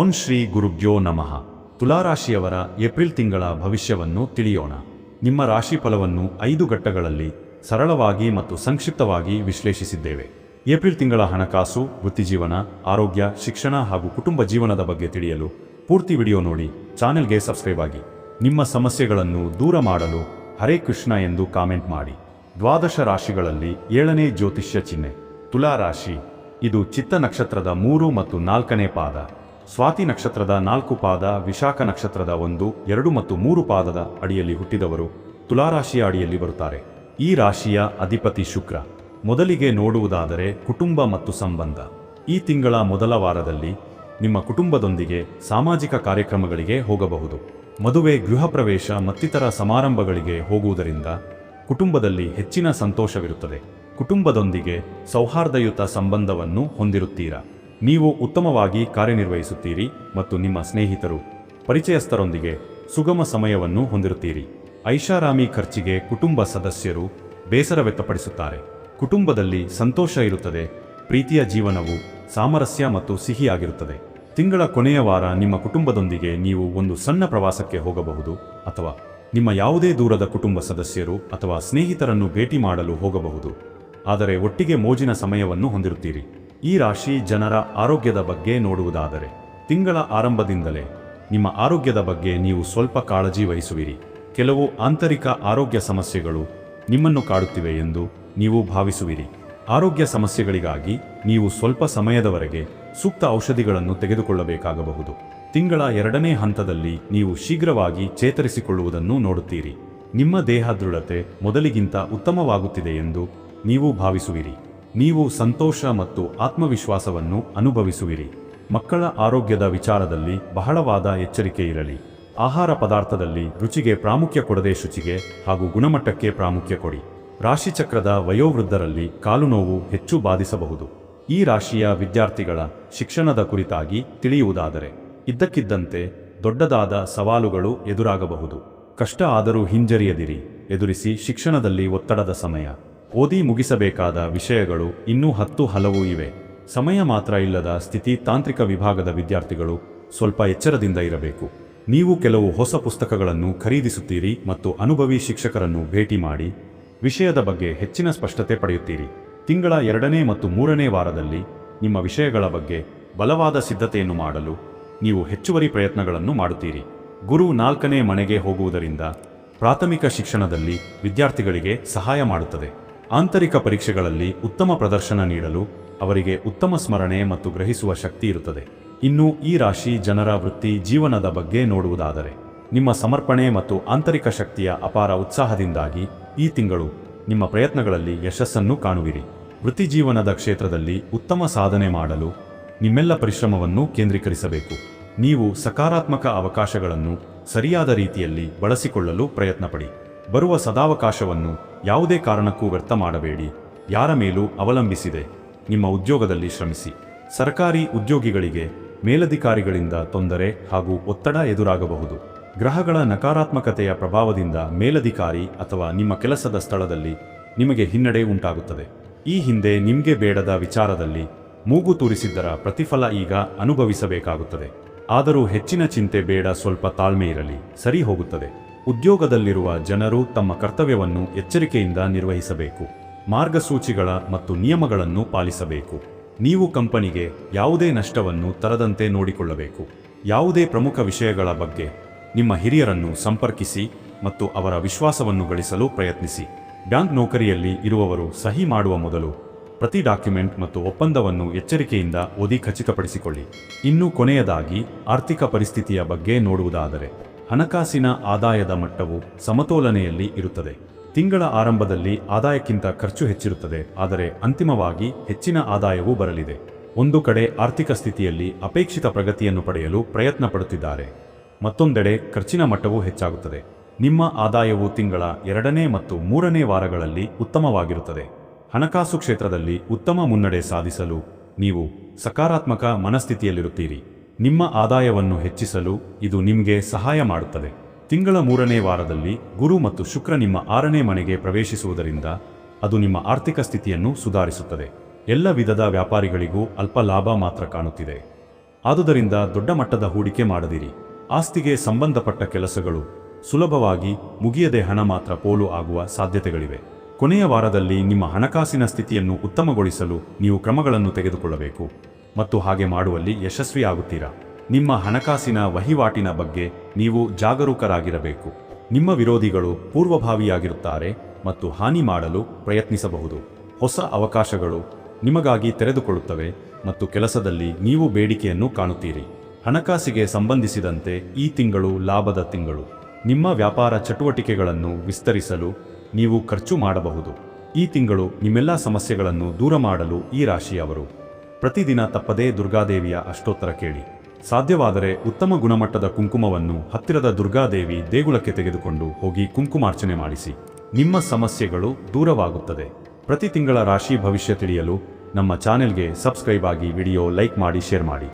ಓಂ ಶ್ರೀ ಗುರುಭ್ಯೋ ನಮಃ. ತುಲಾರಾಶಿಯವರ ಏಪ್ರಿಲ್ ತಿಂಗಳ ಭವಿಷ್ಯವನ್ನು ತಿಳಿಯೋಣ. ನಿಮ್ಮ ರಾಶಿ ಫಲವನ್ನು ಐದು ಘಟ್ಟಗಳಲ್ಲಿ ಸರಳವಾಗಿ ಮತ್ತು ಸಂಕ್ಷಿಪ್ತವಾಗಿ ವಿಶ್ಲೇಷಿಸಿದ್ದೇವೆ. ಏಪ್ರಿಲ್ ತಿಂಗಳ ಹಣಕಾಸು, ವೃತ್ತಿಜೀವನ, ಆರೋಗ್ಯ, ಶಿಕ್ಷಣ ಹಾಗೂ ಕುಟುಂಬ ಜೀವನದ ಬಗ್ಗೆ ತಿಳಿಯಲು ಪೂರ್ತಿ ವಿಡಿಯೋ ನೋಡಿ, ಚಾನೆಲ್ಗೆ ಸಬ್ಸ್ಕ್ರೈಬ್ ಆಗಿ. ನಿಮ್ಮ ಸಮಸ್ಯೆಗಳನ್ನು ದೂರ ಮಾಡಲು ಹರೇ ಕೃಷ್ಣ ಎಂದು ಕಾಮೆಂಟ್ ಮಾಡಿ. ದ್ವಾದಶ ರಾಶಿಗಳಲ್ಲಿ ಏಳನೇ ಜ್ಯೋತಿಷ್ಯ ಚಿಹ್ನೆ. ತುಲಾ ರಾಶಿ ಇದು ಚಿತ್ತ ನಕ್ಷತ್ರದ ಮೂರು ಮತ್ತು ನಾಲ್ಕನೇ ಪಾದ. ಸ್ವಾತಿ ನಕ್ಷತ್ರದ ನಾಲ್ಕು ಪಾದ, ವಿಶಾಖ ನಕ್ಷತ್ರದ ಒಂದು, ಎರಡು ಮತ್ತು ಮೂರು ಪಾದದ ಅಡಿಯಲ್ಲಿ ಹುಟ್ಟಿದವರು ತುಲಾರಾಶಿಯ ಅಡಿಯಲ್ಲಿ ಬರುತ್ತಾರೆ. ಈ ರಾಶಿಯ ಅಧಿಪತಿ ಶುಕ್ರ. ಮೊದಲಿಗೆ ನೋಡುವುದಾದರೆ ಕುಟುಂಬ ಮತ್ತು ಸಂಬಂಧ. ಈ ತಿಂಗಳ ಮೊದಲ ವಾರದಲ್ಲಿ ನಿಮ್ಮ ಕುಟುಂಬದೊಂದಿಗೆ ಸಾಮಾಜಿಕ ಕಾರ್ಯಕ್ರಮಗಳಿಗೆ ಹೋಗಬಹುದು. ಮದುವೆ, ಗೃಹ ಪ್ರವೇಶ ಮತ್ತಿತರ ಸಮಾರಂಭಗಳಿಗೆ ಹೋಗುವುದರಿಂದ ಕುಟುಂಬದಲ್ಲಿ ಹೆಚ್ಚಿನ ಸಂತೋಷವಿರುತ್ತದೆ. ಕುಟುಂಬದೊಂದಿಗೆ ಸೌಹಾರ್ದಯುತ ಸಂಬಂಧವನ್ನು ಹೊಂದಿರುತ್ತೀರಾ? ನೀವು ಉತ್ತಮವಾಗಿ ಕಾರ್ಯನಿರ್ವಹಿಸುತ್ತೀರಿ ಮತ್ತು ನಿಮ್ಮ ಸ್ನೇಹಿತರು ಪರಿಚಯಸ್ಥರೊಂದಿಗೆ ಸುಗಮ ಸಮಯವನ್ನು ಹೊಂದಿರುತ್ತೀರಿ. ಐಷಾರಾಮಿ ಖರ್ಚಿಗೆ ಕುಟುಂಬ ಸದಸ್ಯರು ಬೇಸರ ವ್ಯಕ್ತಪಡಿಸುತ್ತಾರೆ ಕುಟುಂಬದಲ್ಲಿ ಸಂತೋಷ ಇರುತ್ತದೆ. ಪ್ರೀತಿಯ ಜೀವನವು ಸಾಮರಸ್ಯ ಮತ್ತು ಸಿಹಿಯಾಗಿರುತ್ತದೆ. ತಿಂಗಳ ಕೊನೆಯ ವಾರ ನಿಮ್ಮ ಕುಟುಂಬದೊಂದಿಗೆ ನೀವು ಒಂದು ಸಣ್ಣ ಪ್ರವಾಸಕ್ಕೆ ಹೋಗಬಹುದು ಅಥವಾ ನಿಮ್ಮ ಯಾವುದೇ ದೂರದ ಕುಟುಂಬ ಸದಸ್ಯರು ಅಥವಾ ಸ್ನೇಹಿತರನ್ನು ಭೇಟಿ ಮಾಡಲು ಹೋಗಬಹುದು. ಆದರೆ ಒಟ್ಟಿಗೆ ಮೋಜಿನ ಸಮಯವನ್ನು ಹೊಂದಿರುತ್ತೀರಿ. ಈ ರಾಶಿ ಜನರ ಆರೋಗ್ಯದ ಬಗ್ಗೆ ನೋಡುವುದಾದರೆ, ತಿಂಗಳ ಆರಂಭದಿಂದಲೇ ನಿಮ್ಮ ಆರೋಗ್ಯದ ಬಗ್ಗೆ ನೀವು ಸ್ವಲ್ಪ ಕಾಳಜಿ ವಹಿಸುವಿರಿ. ಕೆಲವು ಆಂತರಿಕ ಆರೋಗ್ಯ ಸಮಸ್ಯೆಗಳು ನಿಮ್ಮನ್ನು ಕಾಡುತ್ತಿವೆ ಎಂದು ನೀವು ಭಾವಿಸುವಿರಿ. ಆರೋಗ್ಯ ಸಮಸ್ಯೆಗಳಿಗಾಗಿ ನೀವು ಸ್ವಲ್ಪ ಸಮಯದವರೆಗೆ ಸೂಕ್ತ ಔಷಧಿಗಳನ್ನು ತೆಗೆದುಕೊಳ್ಳಬೇಕಾಗಬಹುದು. ತಿಂಗಳ ಎರಡನೇ ಹಂತದಲ್ಲಿ ನೀವು ಶೀಘ್ರವಾಗಿ ಚೇತರಿಸಿಕೊಳ್ಳುವುದನ್ನು ನೋಡುತ್ತೀರಿ. ನಿಮ್ಮ ದೇಹ ದೃಢತೆ ಮೊದಲಿಗಿಂತ ಉತ್ತಮವಾಗುತ್ತಿದೆ ಎಂದು ನೀವು ಭಾವಿಸುವಿರಿ. ನೀವು ಸಂತೋಷ ಮತ್ತು ಆತ್ಮವಿಶ್ವಾಸವನ್ನು ಅನುಭವಿಸುವಿರಿ. ಮಕ್ಕಳ ಆರೋಗ್ಯದ ವಿಚಾರದಲ್ಲಿ ಬಹಳವಾದ ಎಚ್ಚರಿಕೆ ಇರಲಿ. ಆಹಾರ ಪದಾರ್ಥದಲ್ಲಿ ರುಚಿಗೆ ಪ್ರಾಮುಖ್ಯ ಕೊಡದೆ ಶುಚಿಗೆ ಹಾಗೂ ಗುಣಮಟ್ಟಕ್ಕೆ ಪ್ರಾಮುಖ್ಯ ಕೊಡಿ. ರಾಶಿಚಕ್ರದ ವಯೋವೃದ್ಧರಲ್ಲಿ ಕಾಲು ನೋವು ಹೆಚ್ಚು ಬಾಧಿಸಬಹುದು. ಈ ರಾಶಿಯ ವಿದ್ಯಾರ್ಥಿಗಳ ಶಿಕ್ಷಣದ ಕುರಿತಾಗಿ ತಿಳಿಯುವುದಾದರೆ, ಇದ್ದಕ್ಕಿದ್ದಂತೆ ದೊಡ್ಡದಾದ ಸವಾಲುಗಳು ಎದುರಾಗಬಹುದು. ಕಷ್ಟ ಆದರೂ ಹಿಂಜರಿಯದಿರಿ. ಎದುರಿಸಿ ಶಿಕ್ಷಣದಲ್ಲಿ ಒತ್ತಡದ ಸಮಯ. ಓದಿ ಮುಗಿಸಬೇಕಾದ ವಿಷಯಗಳು ಇನ್ನೂ ಹತ್ತು ಹಲವು ಇವೆ. ಸಮಯ ಮಾತ್ರ ಇಲ್ಲದ ಸ್ಥಿತಿ ತಾಂತ್ರಿಕ ವಿಭಾಗದ ವಿದ್ಯಾರ್ಥಿಗಳು ಸ್ವಲ್ಪ ಎಚ್ಚರದಿಂದ ಇರಬೇಕು. ನೀವು ಕೆಲವು ಹೊಸ ಪುಸ್ತಕಗಳನ್ನು ಖರೀದಿಸುತ್ತೀರಿ ಮತ್ತು ಅನುಭವಿ ಶಿಕ್ಷಕರನ್ನು ಭೇಟಿ ಮಾಡಿ ವಿಷಯದ ಬಗ್ಗೆ ಹೆಚ್ಚಿನ ಸ್ಪಷ್ಟತೆ ಪಡೆಯುತ್ತೀರಿ. ತಿಂಗಳ ಎರಡನೇ ಮತ್ತು ಮೂರನೇ ವಾರದಲ್ಲಿ ನಿಮ್ಮ ವಿಷಯಗಳ ಬಗ್ಗೆ ಬಲವಾದ ಸಿದ್ಧತೆಯನ್ನು ಮಾಡಲು ನೀವು ಹೆಚ್ಚುವರಿ ಪ್ರಯತ್ನಗಳನ್ನು ಮಾಡುತ್ತೀರಿ. ಗುರು ನಾಲ್ಕನೇ ಮನೆಗೆ ಹೋಗುವುದರಿಂದ ಪ್ರಾಥಮಿಕ ಶಿಕ್ಷಣದಲ್ಲಿ ವಿದ್ಯಾರ್ಥಿಗಳಿಗೆ ಸಹಾಯ ಮಾಡುತ್ತದೆ. ಆಂತರಿಕ ಪರೀಕ್ಷೆಗಳಲ್ಲಿ ಉತ್ತಮ ಪ್ರದರ್ಶನ ನೀಡಲು ಅವರಿಗೆ ಉತ್ತಮ ಸ್ಮರಣೆ ಮತ್ತು ಗ್ರಹಿಸುವ ಶಕ್ತಿ ಇರುತ್ತದೆ. ಇನ್ನು ಈ ರಾಶಿ ಜನರ ವೃತ್ತಿ ಜೀವನದ ಬಗ್ಗೆ ನೋಡುವುದಾದರೆ, ನಿಮ್ಮ ಸಮರ್ಪಣೆ ಮತ್ತು ಆಂತರಿಕ ಶಕ್ತಿಯ ಅಪಾರ ಉತ್ಸಾಹದಿಂದಾಗಿ ಈ ತಿಂಗಳು ನಿಮ್ಮ ಪ್ರಯತ್ನಗಳಲ್ಲಿ ಯಶಸ್ಸನ್ನು ಕಾಣುವಿರಿ. ವೃತ್ತಿಜೀವನದ ಕ್ಷೇತ್ರದಲ್ಲಿ ಉತ್ತಮ ಸಾಧನೆ ಮಾಡಲು ನಿಮ್ಮೆಲ್ಲ ಪರಿಶ್ರಮವನ್ನು ಕೇಂದ್ರೀಕರಿಸಬೇಕು. ನೀವು ಸಕಾರಾತ್ಮಕ ಅವಕಾಶಗಳನ್ನು ಸರಿಯಾದ ರೀತಿಯಲ್ಲಿ ಬಳಸಿಕೊಳ್ಳಲು ಪ್ರಯತ್ನಪಡಿ. ಬರುವ ಸದಾವಕಾಶವನ್ನು ಯಾವುದೇ ಕಾರಣಕ್ಕೂ ವ್ಯರ್ಥ ಮಾಡಬೇಡಿ. ಯಾರ ಮೇಲೂ ಅವಲಂಬಿಸಿದೆ. ನಿಮ್ಮ ಉದ್ಯೋಗದಲ್ಲಿ ಶ್ರಮಿಸಿ. ಸರ್ಕಾರಿ ಉದ್ಯೋಗಿಗಳಿಗೆ, ಮೇಲಧಿಕಾರಿಗಳಿಂದ ತೊಂದರೆ ಹಾಗೂ ಒತ್ತಡ ಎದುರಾಗಬಹುದು. ಗ್ರಹಗಳ ನಕಾರಾತ್ಮಕತೆಯ ಪ್ರಭಾವದಿಂದ ಮೇಲಧಿಕಾರಿ ಅಥವಾ ನಿಮ್ಮ ಕೆಲಸದ ಸ್ಥಳದಲ್ಲಿ ನಿಮಗೆ ಹಿನ್ನಡೆ ಉಂಟಾಗುತ್ತದೆ. ಈ ಹಿಂದೆ ನಿಮಗೆ ಬೇಡದ ವಿಚಾರದಲ್ಲಿ ಮೂಗು ತೂರಿಸಿದ್ದರ ಪ್ರತಿಫಲ ಈಗ ಅನುಭವಿಸಬೇಕಾಗುತ್ತದೆ. ಆದರೂ ಹೆಚ್ಚಿನ ಚಿಂತೆ ಬೇಡ, ಸ್ವಲ್ಪ ತಾಳ್ಮೆ ಇರಲಿ. ಸರಿ ಹೋಗುತ್ತದೆ. ಉದ್ಯೋಗದಲ್ಲಿರುವ ಜನರು ತಮ್ಮ ಕರ್ತವ್ಯವನ್ನು ಎಚ್ಚರಿಕೆಯಿಂದ ನಿರ್ವಹಿಸಬೇಕು. ಮಾರ್ಗಸೂಚಿಗಳ ಮತ್ತು ನಿಯಮಗಳನ್ನು ಪಾಲಿಸಬೇಕು. ನೀವು ಕಂಪನಿಗೆ ಯಾವುದೇ ನಷ್ಟವನ್ನು ತರದಂತೆ ನೋಡಿಕೊಳ್ಳಬೇಕು. ಯಾವುದೇ ಪ್ರಮುಖ ವಿಷಯಗಳ ಬಗ್ಗೆ ನಿಮ್ಮ ಹಿರಿಯರನ್ನು ಸಂಪರ್ಕಿಸಿ ಮತ್ತು ಅವರ ವಿಶ್ವಾಸವನ್ನು ಗಳಿಸಲು ಪ್ರಯತ್ನಿಸಿ. ಬ್ಯಾಂಕ್ ನೌಕರಿಯಲ್ಲಿ ಇರುವವರು ಸಹಿ ಮಾಡುವ ಮೊದಲು ಪ್ರತಿ ಡಾಕ್ಯುಮೆಂಟ್ ಮತ್ತು ಒಪ್ಪಂದವನ್ನು ಎಚ್ಚರಿಕೆಯಿಂದ ಓದಿ ಖಚಿತಪಡಿಸಿಕೊಳ್ಳಿ. ಇನ್ನು ಕೊನೆಯದಾಗಿ ಆರ್ಥಿಕ ಪರಿಸ್ಥಿತಿಯ ಬಗ್ಗೆ ನೋಡುವುದಾದರೆ. ಹಣಕಾಸಿನ ಆದಾಯದ ಮಟ್ಟವು ಸಮತೋಲನೆಯಲ್ಲಿ ಇರುತ್ತದೆ. ತಿಂಗಳ ಆರಂಭದಲ್ಲಿ ಆದಾಯಕ್ಕಿಂತ ಖರ್ಚು ಹೆಚ್ಚಿರುತ್ತದೆ, ಆದರೆ ಅಂತಿಮವಾಗಿ ಹೆಚ್ಚಿನ ಆದಾಯವೂ ಬರಲಿದೆ. ಒಂದು ಕಡೆ ಆರ್ಥಿಕ ಸ್ಥಿತಿಯಲ್ಲಿ ಅಪೇಕ್ಷಿತ ಪ್ರಗತಿಯನ್ನು ಪಡೆಯಲು ಪ್ರಯತ್ನ ಪಡುತ್ತಿದ್ದಾರೆ ಮತ್ತೊಂದೆಡೆ ಖರ್ಚಿನ ಮಟ್ಟವೂ ಹೆಚ್ಚಾಗುತ್ತದೆ. ನಿಮ್ಮ ಆದಾಯವು ತಿಂಗಳ ಎರಡನೇ ಮತ್ತು ಮೂರನೇ ವಾರಗಳಲ್ಲಿ ಉತ್ತಮವಾಗಿರುತ್ತದೆ. ಹಣಕಾಸು ಕ್ಷೇತ್ರದಲ್ಲಿ ಉತ್ತಮ ಮುನ್ನಡೆ ಸಾಧಿಸಲು ನೀವು ಸಕಾರಾತ್ಮಕ ಮನಸ್ಥಿತಿಯಲ್ಲಿರುತ್ತೀರಿ. ನಿಮ್ಮ ಆದಾಯವನ್ನು ಹೆಚ್ಚಿಸಲು ಇದು ನಿಮಗೆ ಸಹಾಯ ಮಾಡುತ್ತದೆ. ತಿಂಗಳ ಮೂರನೇ ವಾರದಲ್ಲಿ ಗುರು ಮತ್ತು ಶುಕ್ರ ನಿಮ್ಮ ಆರನೇ ಮನೆಗೆ ಪ್ರವೇಶಿಸುವುದರಿಂದ ಅದು ನಿಮ್ಮ ಆರ್ಥಿಕ ಸ್ಥಿತಿಯನ್ನು ಸುಧಾರಿಸುತ್ತದೆ. ಎಲ್ಲ ವಿಧದ ವ್ಯಾಪಾರಿಗಳಿಗೂ ಅಲ್ಪ ಲಾಭ ಮಾತ್ರ ಕಾಣುತ್ತಿದೆ. ಆದುದರಿಂದ ದೊಡ್ಡ ಮಟ್ಟದ ಹೂಡಿಕೆ ಮಾಡದಿರಿ. ಆಸ್ತಿಗೆ ಸಂಬಂಧಪಟ್ಟ ಕೆಲಸಗಳು ಸುಲಭವಾಗಿ ಮುಗಿಯದೆ ಹಣ ಮಾತ್ರ ಪೋಲು ಆಗುವ ಸಾಧ್ಯತೆಗಳಿವೆ. ಕೊನೆಯ ವಾರದಲ್ಲಿ ನಿಮ್ಮ ಹಣಕಾಸಿನ ಸ್ಥಿತಿಯನ್ನು ಉತ್ತಮಗೊಳಿಸಲು ನೀವು ಕ್ರಮಗಳನ್ನು ತೆಗೆದುಕೊಳ್ಳಬೇಕು. ಮತ್ತು ಹಾಗೆ ಮಾಡುವಲ್ಲಿ ಯಶಸ್ವಿಯಾಗುತ್ತೀರಾ? ನಿಮ್ಮ ಹಣಕಾಸಿನ ವಹಿವಾಟಿನ ಬಗ್ಗೆ ನೀವು ಜಾಗರೂಕರಾಗಿರಬೇಕು. ನಿಮ್ಮ ವಿರೋಧಿಗಳು ಪೂರ್ವಭಾವಿಯಾಗಿರುತ್ತಾರೆ ಮತ್ತು ಹಾನಿ ಮಾಡಲು ಪ್ರಯತ್ನಿಸಬಹುದು. ಹೊಸ ಅವಕಾಶಗಳು ನಿಮಗಾಗಿ ತೆರೆದುಕೊಳ್ಳುತ್ತವೆ ಮತ್ತು ಕೆಲಸದಲ್ಲಿ ನೀವು ಬೇಡಿಕೆಯನ್ನು ಕಾಣುತ್ತೀರಿ. ಹಣಕಾಸಿಗೆ ಸಂಬಂಧಿಸಿದಂತೆ ಈ ತಿಂಗಳು ಲಾಭದ ತಿಂಗಳು. ನಿಮ್ಮ ವ್ಯಾಪಾರ ಚಟುವಟಿಕೆಗಳನ್ನು ವಿಸ್ತರಿಸಲು ನೀವು ಖರ್ಚು ಮಾಡಬಹುದು. ಈ ತಿಂಗಳು ನಿಮ್ಮೆಲ್ಲ ಸಮಸ್ಯೆಗಳನ್ನು ದೂರ ಮಾಡಲು ಈ ರಾಶಿಯವರು. ಪ್ರತಿದಿನ ತಪ್ಪದೇ ದುರ್ಗಾದೇವಿಯ ಅಷ್ಟೋತ್ತರ ಕೇಳಿ. ಸಾಧ್ಯವಾದರೆ ಉತ್ತಮ ಗುಣಮಟ್ಟದ ಕುಂಕುಮವನ್ನು ಹತ್ತಿರದ ದುರ್ಗಾದೇವಿ ದೇಗುಲಕ್ಕೆ ತೆಗೆದುಕೊಂಡು ಹೋಗಿ ಕುಂಕುಮಾರ್ಚನೆ ಮಾಡಿಸಿ. ನಿಮ್ಮ ಸಮಸ್ಯೆಗಳು ದೂರವಾಗುತ್ತದೆ. ಪ್ರತಿ ತಿಂಗಳ ರಾಶಿ ಭವಿಷ್ಯ ತಿಳಿಯಲು ನಮ್ಮ ಚಾನೆಲ್ಗೆ ಸಬ್ಸ್ಕ್ರೈಬ್ ಆಗಿ ವಿಡಿಯೋ ಲೈಕ್ ಮಾಡಿ, ಶೇರ್ ಮಾಡಿ.